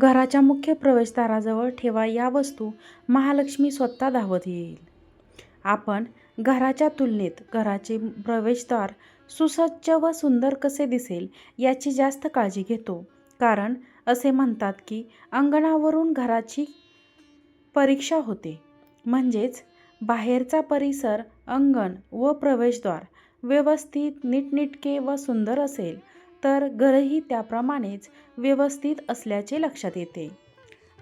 घराच्या मुख्य प्रवेशद्वाराजवळ ठेवा या वस्तू महालक्ष्मी स्वतः धावत येईल. आपण घराच्या तुलनेत घराचे प्रवेशद्वार सुसज्ज व सुंदर कसे दिसेल याची जास्त काळजी घेतो. कारण असे म्हणतात की अंगणावरून घराची परीक्षा होते. म्हणजेच बाहेरचा परिसर अंगण व प्रवेशद्वार व्यवस्थित नीटनिटके व सुंदर असेल. तर घरही त्याप्रमाणेच व्यवस्थित असल्याचे लक्षात येते.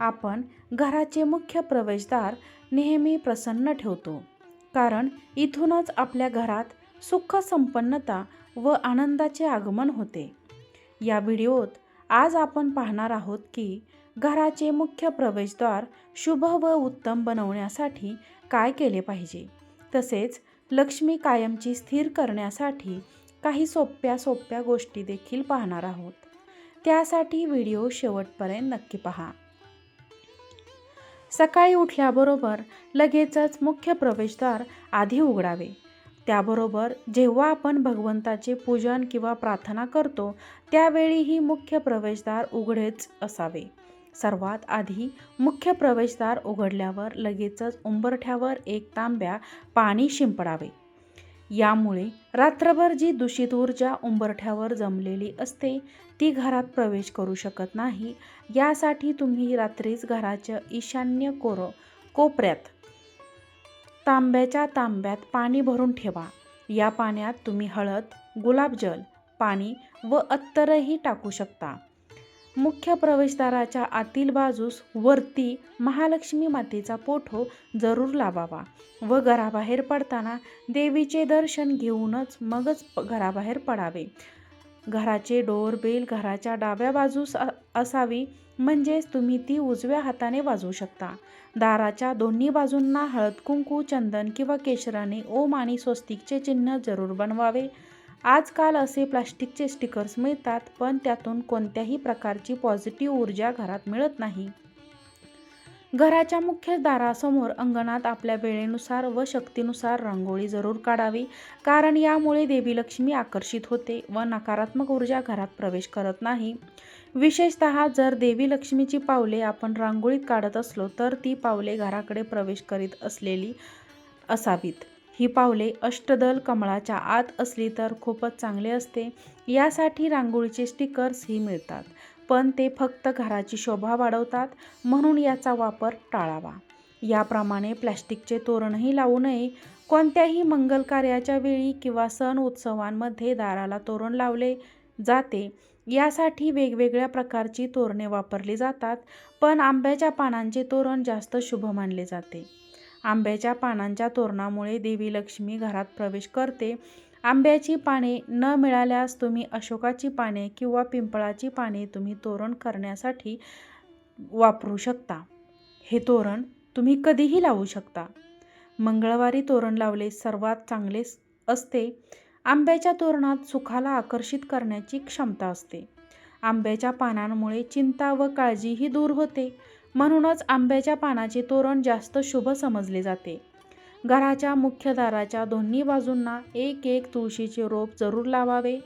आपण घराचे मुख्य प्रवेशद्वार नेहमी प्रसन्न ठेवतो कारण इथूनच आपल्या घरात सुख संपन्नता व आनंदाचे आगमन होते. या व्हिडिओत आज आपण पाहणार आहोत की घराचे मुख्य प्रवेशद्वार शुभ व उत्तम बनवण्यासाठी काय केले पाहिजे तसेच लक्ष्मी कायमची स्थिर करण्यासाठी काही सोप्या सोप्या गोष्टी देखील पाहणार आहोत. त्यासाठी व्हिडिओ शेवटपर्यंत नक्की पहा. सकाळी उठल्याबरोबर लगेचच मुख्य प्रवेशद्वार आधी उघडावे. त्याबरोबर जेव्हा आपण भगवंताचे पूजन किंवा प्रार्थना करतो त्यावेळीही मुख्य प्रवेशद्वार उघडेच असावे. सर्वात आधी मुख्य प्रवेशद्वार उघडल्यावर लगेचच उंबरठ्यावर एक तांब्या पाणी शिंपडावे. यामुळे रात्रभर जी दूषित ऊर्जा उंबरठ्यावर जमलेली असते ती घरात प्रवेश करू शकत नाही. यासाठी तुम्ही रात्रीच घराच्या ईशान्य कोर कोपऱ्यात तांब्याच्या तांब्यात पाणी भरून ठेवा. या पाण्यात तुम्ही हळद गुलाबजल पाणी व अत्तरही टाकू शकता. मुख्य प्रवेशद्वाराच्या आतील बाजूस वरती महालक्ष्मी मातेचा पोठो जरूर लावावा व घराबाहेर पडताना देवीचे दर्शन घेऊनच मगच घराबाहेर पडावे. घराचे डोर बेल घराच्या डाव्या बाजूस असावी म्हणजेच तुम्ही ती उजव्या हाताने वाजवू शकता. दाराच्या दोन्ही बाजूंना हळद कुंकू चंदन किंवा केशराने ओम आणि स्वस्तिकचे चिन्ह जरूर बनवावे. आजकाल असे प्लास्टिकचे स्टिकर्स मिळतात पण त्यातून कोणत्याही प्रकारची पॉझिटिव्ह ऊर्जा घरात मिळत नाही. घराच्या मुख्य दारासमोर अंगणात आपल्या वेळेनुसार व शक्तीनुसार रांगोळी जरूर काढावी कारण यामुळे देवी लक्ष्मी आकर्षित होते व नकारात्मक ऊर्जा घरात प्रवेश करत नाही. विशेषत जर देवी लक्ष्मीची पावले आपण रांगोळीत काढत असलो तर ती पावले घराकडे प्रवेश करीत असलेली असावीत. ही पावले अष्टदल कमळाच्या आत असली तर खूपच चांगले असते. यासाठी रांगोळीचे स्टिकर्स ही मिळतात पण ते फक्त घराची शोभा वाढवतात म्हणून याचा वापर टाळावा. याप्रमाणे प्लॅस्टिकचे तोरणही लावू नये. कोणत्याही मंगल कार्याच्या वेळी किंवा सण उत्सवांमध्ये दाराला तोरण लावले जाते. यासाठी वेगवेगळ्या प्रकारची तोरणे वापरली जातात पण आंब्याच्या पानांचे तोरण जास्त शुभ मानले जाते. आंब्याच्या पानांच्या तोरणामुळे देवी लक्ष्मी घरात प्रवेश करते. आंब्याची पाने न मिळाल्यास तुम्ही अशोकाची पाने किंवा पिंपळाची पाने तुम्ही तोरण करण्यासाठी वापरू शकता. हे तोरण तुम्ही कधीही लावू शकता. मंगळवारी तोरण लावले सर्वात चांगले असते. आंब्याच्या तोरणात सुखाला आकर्षित करण्याची क्षमता असते. आंब्याच्या पानांमुळे चिंता व काळजीही दूर होते. म्हणूनच आंब्याच्या पानाचे तोरण जास्त शुभ समजले जाते. घराच्या मुख्य दाराच्या दोन्ही बाजूंना एक एक तुळशीचे रोप जरूर लावावे.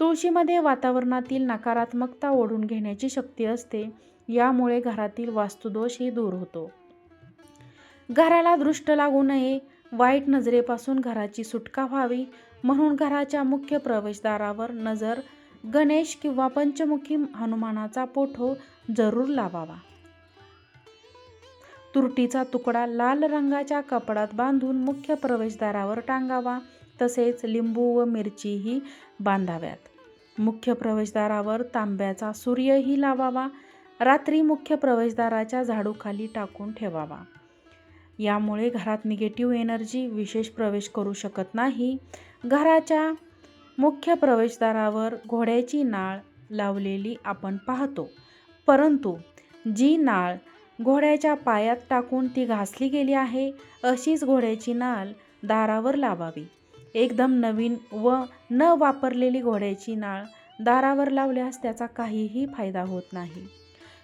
तुळशीमध्ये वातावरणातील नकारात्मकता ओढून घेण्याची शक्ती असते यामुळे घरातील वास्तुदोषही दूर होतो. घराला दृष्ट लागू नये वाईट नजरेपासून घराची सुटका व्हावी म्हणून घराच्या मुख्य प्रवेशद्वारावर नजर गणेश किंवा पंचमुखी हनुमानाचा पोठो जरूर लावावा. तुरटीचा तुकडा लाल रंगाच्या कपडात बांधून मुख्य प्रवेशद्वारावर टांगावा तसेच लिंबू व मिरचीही बांधाव्यात. मुख्य प्रवेशद्वारावर तांब्याचा सूर्यही लावावा रात्री मुख्य प्रवेशद्वाराच्या झाडूखाली टाकून ठेवावा. यामुळे घरात निगेटिव्ह एनर्जी विशेष प्रवेश करू शकत नाही. घराच्या मुख्य प्रवेशद्वारावर घोड्याची नाळ लावलेली आपण पाहतो. परंतु जी नाळ घोड्याच्या पायात टाकून ती घासली गेली आहे अशीच घोड्याची नाल दारावर लावावी. एकदम नवीन व न वापरलेली घोड्याची नाळ दारावर लावल्यास त्याचा काहीही फायदा होत नाही.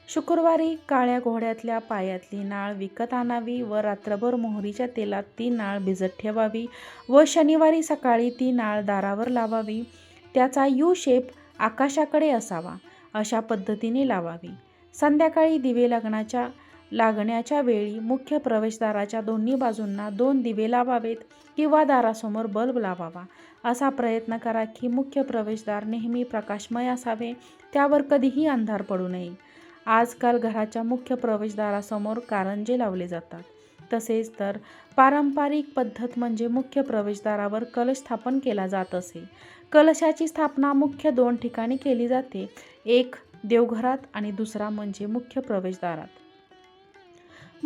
शुक्रवारी काळ्या घोड्यातल्या पायातली नाळ विकत आणावी व रात्रभर मोहरीच्या तेलात ती नाळ भिजत ठेवावी व शनिवारी सकाळी ती नाळ दारावर लावावी त्याचा यू शेप आकाशाकडे असावा अशा पद्धतीने लावावी. संध्याकाळी दिवे लग्नाच्या लागण्याच्या वेळी मुख्य प्रवेशद्वाराच्या दोन्ही बाजूंना दोन दिवे लावावेत किंवा दारासमोर बल्ब लावावा. असा प्रयत्न करा की मुख्य प्रवेशद्वार नेहमी प्रकाशमय असावे त्यावर कधीही अंधार पडू नये. आजकाल घराच्या मुख्य प्रवेशद्वारासमोर कारंजे लावले जातात. तसेच तर पारंपरिक पद्धत म्हणजे मुख्य प्रवेशद्वारावर कलश स्थापन केला जात असे. कलशाची स्थापना मुख्य दोन ठिकाणी केली जाते एक देवघरात आणि दुसरा म्हणजे मुख्य प्रवेशद्वारात.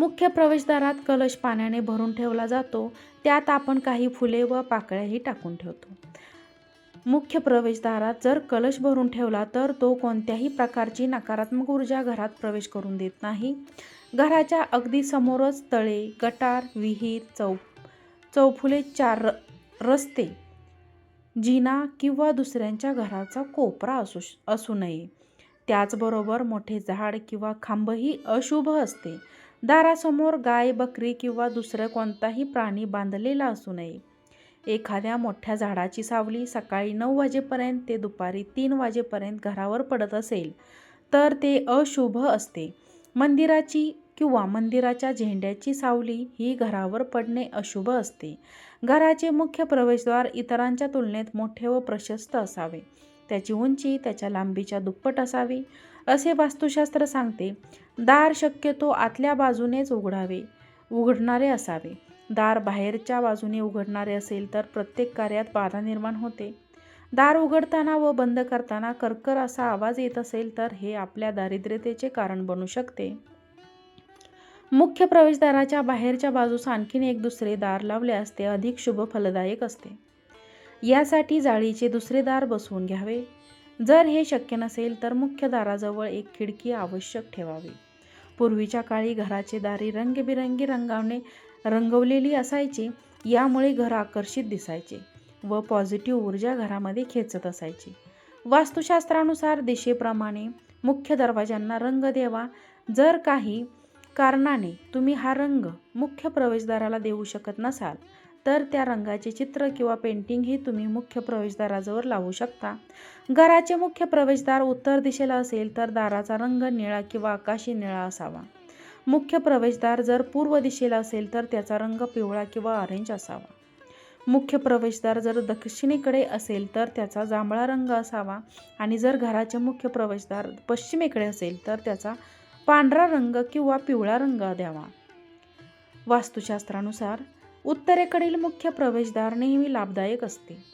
मुख्य प्रवेशद्वारात कलश पाण्याने भरून ठेवला जातो. त्यात आपण काही फुले व पाकळ्याही टाकून ठेवतो. मुख्य प्रवेशद्वारात जर कलश भरून ठेवला तर तो कोणत्याही प्रकारची नकारात्मक ऊर्जा घरात प्रवेश करून देत नाही. घराच्या अगदी समोरच तळे गटार विहीर चौ चौफुले चार र- रस्ते जिना किंवा दुसऱ्यांच्या घराचा कोपरा असू असू नये. त्याचबरोबर मोठे झाड किंवा खांबही अशुभ असते. दारासमोर गाय बकरी किंवा दुसरं कोणताही प्राणी बांधलेला असू नये. एखाद्या मोठ्या झाडाची सावली सकाळी नऊ वाजेपर्यंत ते दुपारी तीन वाजेपर्यंत घरावर पडत असेल तर ते अशुभ असते. मंदिराची किंवा मंदिराच्या झेंड्याची सावली ही घरावर पडणे अशुभ असते. घराचे मुख्य प्रवेशद्वार इतरांच्या तुलनेत मोठे व प्रशस्त असावे. त्याची उंची त्याच्या लांबीच्या दुप्पट असावी. असे वास्तुशास्त्र सांगते दार शक्यतो आतल्या बाजूनेच उघडावे उघडणारे असावे. दार बाहेरच्या बाजूने उघडणारे असेल तर प्रत्येक कार्यात बाधा निर्माण होते. दार उघडताना व बंद करताना करकर असा आवाज येत असेल तर हे आपल्या दारिद्र्यतेचे कारण बनू शकते. मुख्य प्रवेशद्वाराच्या बाहेरच्या बाजूस आणखीन एक दुसरे दार लावल्यास ते अधिक शुभ फलदायक असते. यासाठी जाळीचे दुसरे दार बसवून घ्यावे. जर हे शक्य नसेल तर मुख्य दाराजवळ एक खिडकी आवश्यक ठेवावी. पूर्वीच्या काळी घराचे दारी रंगबिरंगी रंगाने रंगवलेली असायची यामुळे घर आकर्षित दिसायचे व पॉझिटिव्ह ऊर्जा घरामध्ये खेचत असायची. वास्तुशास्त्रानुसार दिशेप्रमाणे मुख्य दरवाजांना रंग द्यावा. जर काही कारणाने तुम्ही हा रंग मुख्य प्रवेशद्वाराला देऊ शकत नसाल तर त्या रंगाचे चित्र किंवा पेंटिंगही तुम्ही मुख्य प्रवेशद्वाराजवळ लावू शकता. घराचे मुख्य प्रवेशद्वार उत्तर दिशेला असेल तर दाराचा रंग निळा किंवा आकाशी निळा असावा. मुख्य प्रवेशद्वार जर पूर्व दिशेला असेल तर त्याचा रंग पिवळा किंवा ऑरेंज असावा. मुख्य प्रवेशद्वार जर दक्षिणेकडे असेल तर त्याचा जांभळा रंग असावा आणि जर घराचे मुख्य प्रवेशद्वार पश्चिमेकडे असेल तर त्याचा पांढरा रंग किंवा पिवळा रंग द्यावा. वास्तुशास्त्रानुसार उत्तरेकडील मुख्य प्रवेशद्वार नेहमी लाभदायक असते.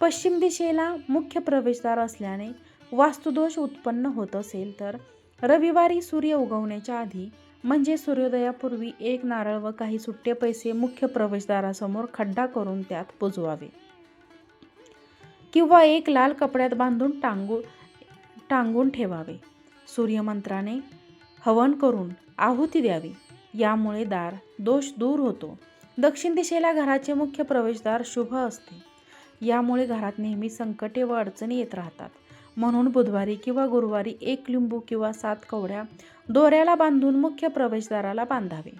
पश्चिम दिशेला मुख्य प्रवेशद्वार असल्याने वास्तुदोष उत्पन्न होत असेल तर रविवारी सूर्य उगवण्याच्या आधी म्हणजे सूर्योदयापूर्वी एक नारळ व काही सुट्टे पैसे मुख्य प्रवेशद्वारासमोर खड्डा करून त्यात पुजवावे किंवा एक लाल कपड्यात बांधून टांगू टांगून ठेवावे. सूर्यमंत्राने हवन करून आहुती द्यावी. यामुळे दार दोष दूर होतो. दक्षिण दिशेला घराचे मुख्य प्रवेशद्वार शुभ असते. यामुळे घरात नेहमी संकटे व अडचणी येत राहतात. म्हणून बुधवारी किंवा गुरुवारी एक लिंबू किंवा सात कवड्या दोऱ्याला बांधून मुख्य प्रवेशद्वाराला बांधावे.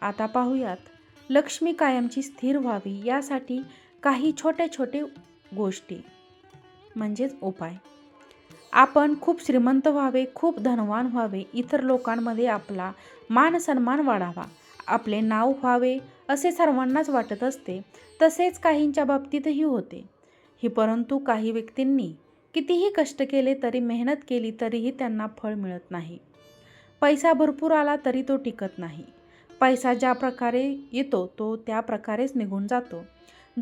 आता पाहूयात लक्ष्मी कायमची स्थिर व्हावी यासाठी काही छोटे छोटे गोष्टी. म्हणजेच उपाय. आपण खूप श्रीमंत व्हावे खूप धनवान व्हावे इतर लोकांमध्ये आपला मान सन्मान वाढावा. आपले नाव व्हावे असे सर्वांनाच वाटत असते तसेच काहींच्या बाबतीतही होते. ही परंतु काही व्यक्तींनी कितीही कष्ट केले तरी मेहनत केली तरीही त्यांना फळ मिळत नाही. पैसा भरपूर आला तरी तो टिकत नाही. पैसा ज्या प्रकारे येतो तो त्या प्रकारेच निघून जातो.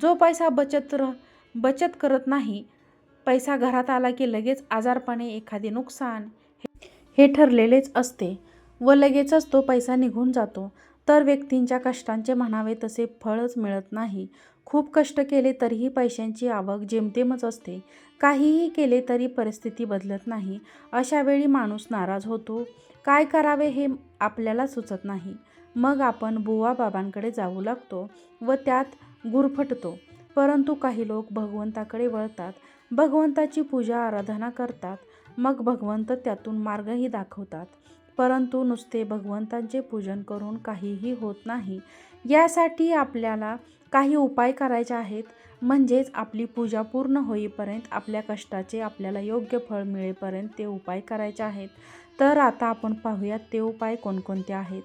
जो पैसा बचत र बचत करत नाही पैसा घरात आला की लगेच आजारपणे एखादे नुकसान हे- हे ठरलेलेच असते व लगेचच तो पैसा निघून जातो. तर व्यक्तींच्या कष्टांचे म्हणावे तसे फळच मिळत नाही. खूप कष्ट केले तरीही पैशांची आवक जेमतेमच असते. काहीही केले तरी परिस्थिती बदलत नाही. अशा वेळी माणूस नाराज होतो. काय करावे हे आपल्याला सुचत नाही. मग आपण बुवा बाबांकडे जाऊ लागतो व त्यात गुरफटतो. परंतु काही लोक भगवंताकडे वळतात. भगवंताची पूजा आराधना करतात. मग भगवंत त्यातून मार्गही दाखवतात. परंतु नुसते भगवंतांचे पूजन करून काहीही होत नाही यासाठी आपल्याला काही उपाय करायचे आहेत. म्हणजेच आपली पूजा पूर्ण होईपर्यंत आपल्या कष्टाचे आपल्याला योग्य फळ मिळेपर्यंत ते उपाय करायचे आहेत. तर आता आपण पाहूयात ते उपाय कोणकोणते आहेत.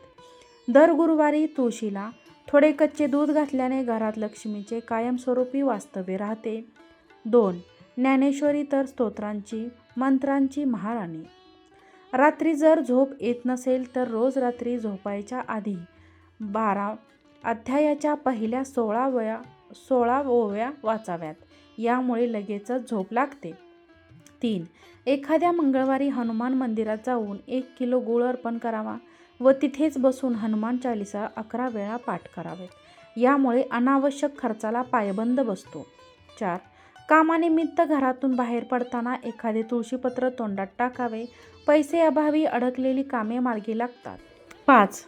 दर गुरुवारी तुळशीला थोडे कच्चे दूध घातल्याने घरात लक्ष्मीचे कायमस्वरूपी वास्तव्य राहते. दोन ज्ञानेश्वरी तर स्तोत्रांची मंत्रांची महाराणी. रात्री जर झोप येत नसेल तर रोज रात्री झोपायच्या आधी. बारा अध्यायाच्या पहिल्या सोळा वया सोळा ओव्या वाचाव्यात. यामुळे लगेचच झोप लागते. तीन एखाद्या मंगळवारी हनुमान मंदिरात जाऊन एक किलो गूळ अर्पण करावा व तिथेच बसून हनुमान चालिसा अकरा वेळा पाठ करावेत. यामुळे अनावश्यक खर्चाला पायबंद बसतो. चार कामानिमित्त घरातून बाहेर पडताना एखादे तुळशीपत्र तोंडात टाकावे. पैसे अभावी अडकलेली कामे मार्गी लागतात. पाच.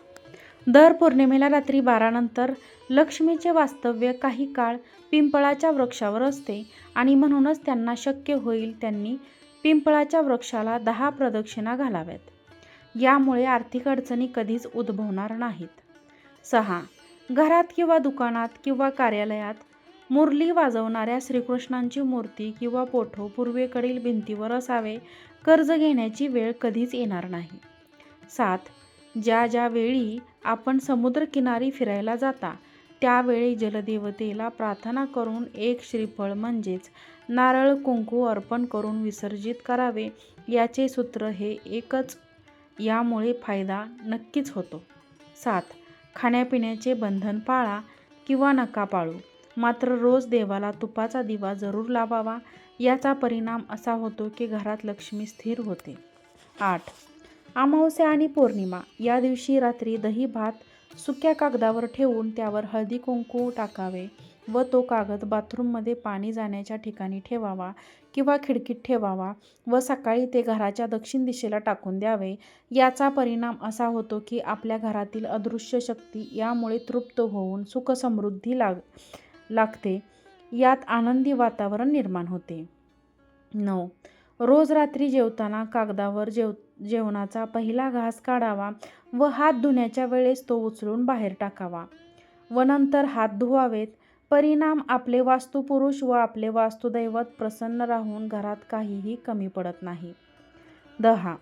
दर पौर्णिमेला रात्री बारानंतर लक्ष्मीचे वास्तव्य काही काळ पिंपळाच्या वृक्षावर असते आणि म्हणूनच त्यांना शक्य होईल त्यांनी पिंपळाच्या वृक्षाला दहा प्रदक्षिणा घालाव्यात. यामुळे आर्थिक अडचणी कधीच उद्भवणार नाहीत. सहा. घरात किंवा दुकानात किंवा कार्यालयात मुरली वाजवणाऱ्या श्रीकृष्णांची मूर्ती किंवा पोठो पूर्वेकडील भिंतीवर असावे कर्ज घेण्याची वेळ कधीच येणार नाही. सात ज्या ज्या वेळी आपण समुद्रकिनारी फिरायला जाता त्यावेळी जलदेवतेला प्रार्थना करून एक श्रीफळ म्हणजेच नारळ कुंकू अर्पण करून विसर्जित करावे याचे सूत्र हे एकच यामुळे फायदा नक्कीच होतो. सात खाण्यापिण्याचे बंधन पाळा किंवा नका पाळू. मात्र रोज देवाला तुपाचा दिवा जरूर लावावा याचा परिणाम असा होतो की घरात लक्ष्मी स्थिर होते. आठ. अमावस्या आणि पौर्णिमा. या दिवशी रात्री दही भात सुक्या कागदावर ठेवून त्यावर हळदी कुंकू टाकावे व तो कागद बाथरूममध्ये पाणी जाण्याच्या ठिकाणी ठेवावा किंवा खिडकीत ठेवावा व सकाळी ते घराच्या दक्षिण दिशेला टाकून द्यावे. याचा परिणाम असा होतो की आपल्या घरातील अदृश्य शक्ती यामुळे तृप्त होऊन सुखसमृद्धी लाग लागते. यात आनंदी वातावरण निर्माण होते. नऊ. रोज रात्री जेवताना कागदावर जेव जेवणाचा पहिला घास काढावा व हात धुण्याच्या वेळेस तो उचलून बाहेर टाकावा. व नंतर हात धुवावेत. परिणाम आपले वास्तुपुरुष व आपले वास्तुदैवत प्रसन्न राहून घरात काहीही कमी पडत नाही. दहा.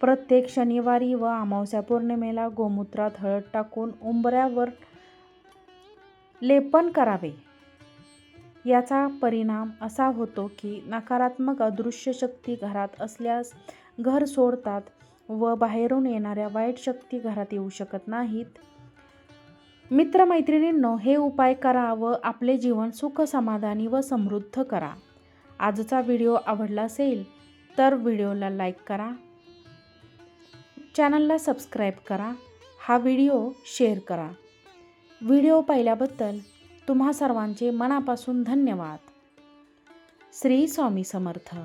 प्रत्येक शनिवारी व अमावस्या पौर्णिमेला गोमूत्रात हळद टाकून उंबऱ्यावर लेपन करावे. याचा परिणाम असा होतो की नकारात्मक अदृश्य शक्ती घरात असल्यास घर सोडतात व बाहेरून येणाऱ्या वाईट शक्ती घरात येऊ शकत नाहीत. मित्रमैत्रिणींनो हे उपाय करा व आपले जीवन सुख समाधानी व समृद्ध करा. आजचा व्हिडिओ आवडला असेल तर व्हिडिओला लाईक करा. चॅनलला सबस्क्राईब करा. हा व्हिडिओ शेअर करा. व्हिडिओ पाहिल्याबद्दल तुम्हा सर्वांचे मनापासून धन्यवाद. श्री स्वामी समर्थ.